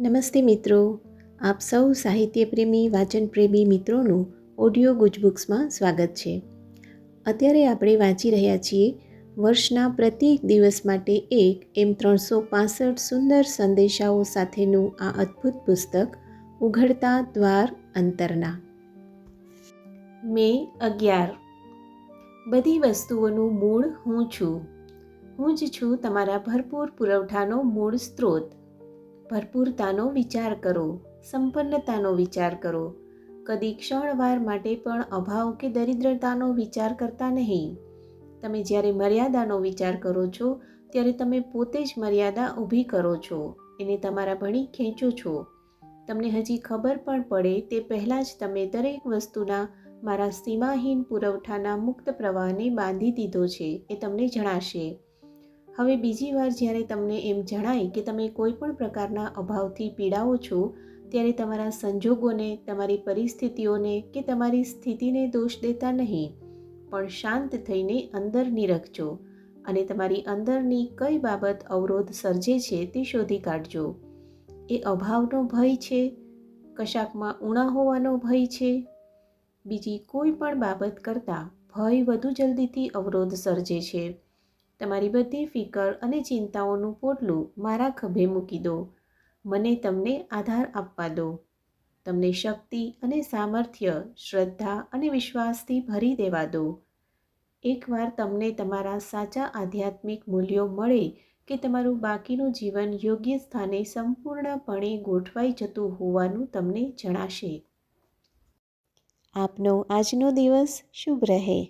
નમસ્તે મિત્રો. આપ સૌ સાહિત્યપ્રેમી, વાચનપ્રેમી મિત્રોનું ઓડિયો ગુજબુક્સમાં સ્વાગત છે. અત્યારે આપણે વાંચી રહ્યા છીએ વર્ષના પ્રત્યેક દિવસ માટે એક એમ ત્રણસો પાસઠ સુંદર સંદેશાઓ સાથેનું આ અદ્ભુત પુસ્તક, ઉઘડતા દ્વાર અંતરના. મે અગિયાર. બધી વસ્તુઓનું મૂળ હું છું. હું જ છું તમારા ભરપૂર પુરવઠાનો મૂળ સ્ત્રોત. ભરપૂરતાનો વિચાર કરો, સંપન્નતાનો વિચાર કરો. કદી ક્ષણવાર માટે પણ અભાવ કે દરિદ્રતાનો વિચાર કરતા નહીં. તમે જ્યારે મર્યાદાનો વિચાર કરો છો, ત્યારે તમે પોતે જ મર્યાદા ઊભી કરો છો, એને તમારા ભણી ખેંચો છો. તમને હજી ખબર પણ પડે તે પહેલાં જ તમે દરેક વસ્તુના મારા સીમાહીન પુરવઠાના મુક્ત પ્રવાહને બાંધી દીધો છે, એ તમને જણાશે. હવે બીજી વાર જ્યારે તમને એમ જણાય કે તમે કોઈ પણ પ્રકારના અભાવથી પીડાઓ છો, ત્યારે તમારા સંજોગોને, તમારી પરિસ્થિતિઓને કે તમારી સ્થિતિને દોષ દેતા નહીં, પણ શાંત થઈને અંદર નિરખજો અને તમારી અંદરની કઈ બાબત અવરોધ સર્જે છે તે શોધી કાઢજો. એ અભાવનો ભય છે, કશાકમાં ઉણા હોવાનો ભય છે. બીજી કોઈ પણ બાબત કરતાં ભય વધુ જલ્દીથી અવરોધ સર્જે છે. તમારી બધી ફિકર અને ચિંતાઓનું પોટલું મારા ખભે મૂકી દો. મને તમને આધાર આપવા દો. તમને શક્તિ અને સામર્થ્ય, શ્રદ્ધા અને વિશ્વાસથી ભરી દેવા દો. એકવાર તમને તમારા સાચા આધ્યાત્મિક મૂલ્યો મળે કે તમારું બાકીનું જીવન યોગ્ય સ્થાને સંપૂર્ણપણે ગોઠવાઈ જતું હોવાનું તમને જણાશે. આપનો આજનો દિવસ શુભ રહે.